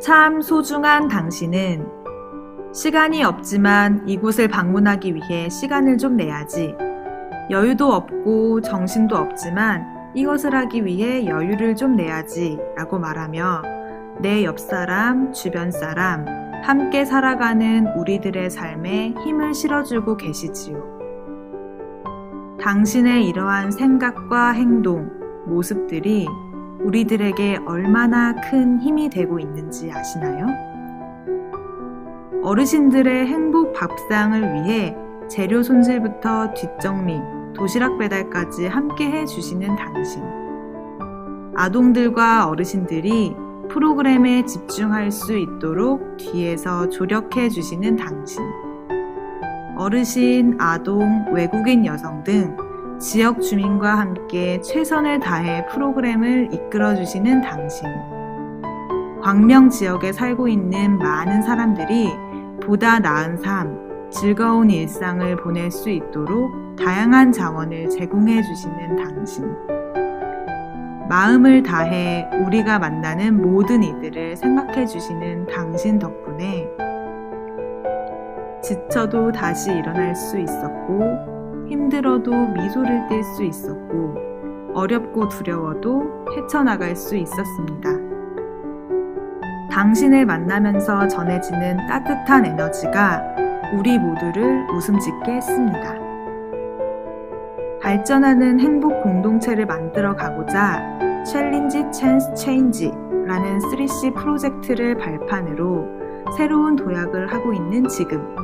참 소중한 당신은 시간이 없지만 이곳을 방문하기 위해 시간을 좀 내야지. 여유도 없고 정신도 없지만 이것을 하기 위해 여유를 좀 내야지 라고 말하며 내 옆 사람, 주변 사람, 함께 살아가는 우리들의 삶에 힘을 실어주고 계시지요. 당신의 이러한 생각과 행동, 모습들이 우리들에게 얼마나 큰 힘이 되고 있는지 아시나요? 어르신들의 행복 밥상을 위해 재료 손질부터 뒷정리, 도시락 배달까지 함께 해주시는 당신. 아동들과 어르신들이 프로그램에 집중할 수 있도록 뒤에서 조력해 주시는 당신. 어르신, 아동, 외국인 여성 등 지역 주민과 함께 최선을 다해 프로그램을 이끌어 주시는 당신. 광명 지역에 살고 있는 많은 사람들이 보다 나은 삶, 즐거운 일상을 보낼 수 있도록 다양한 자원을 제공해 주시는 당신. 마음을 다해 우리가 만나는 모든 이들을 생각해 주시는 당신 덕분에 지쳐도 다시 일어날 수 있었고 힘들어도 미소를 띌 수 있었고 어렵고 두려워도 헤쳐나갈 수 있었습니다. 당신을 만나면서 전해지는 따뜻한 에너지가 우리 모두를 웃음 짓게 했습니다. 발전하는 행복 공동체를 만들어 가고자 챌린지 찬스 체인지라는 3C 프로젝트를 발판으로 새로운 도약을 하고 있는 지금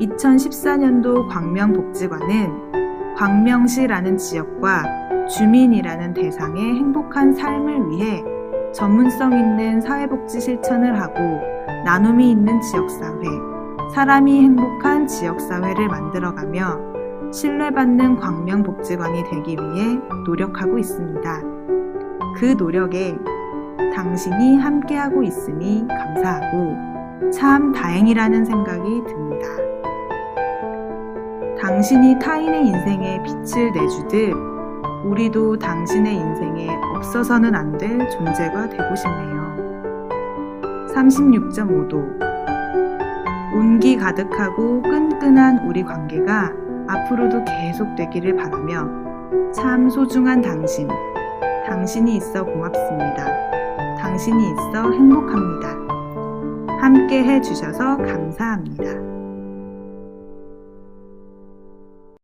2014년도 광명복지관은 광명시라는 지역과 주민이라는 대상의 행복한 삶을 위해 전문성 있는 사회복지 실천을 하고 나눔이 있는 지역사회, 사람이 행복한 지역사회를 만들어가며 신뢰받는 광명복지관이 되기 위해 노력하고 있습니다. 그 노력에 당신이 함께하고 있으니 감사하고 참 다행이라는 생각이 듭니다. 당신이 타인의 인생에 빛을 내주듯 우리도 당신의 인생에 없어서는 안 될 존재가 되고 싶네요. 36.5도 온기 가득하고 끈끈한 우리 관계가 앞으로도 계속되기를 바라며 참 소중한 당신, 당신이 있어 고맙습니다. 당신이 있어 행복합니다. 함께 해주셔서 감사합니다.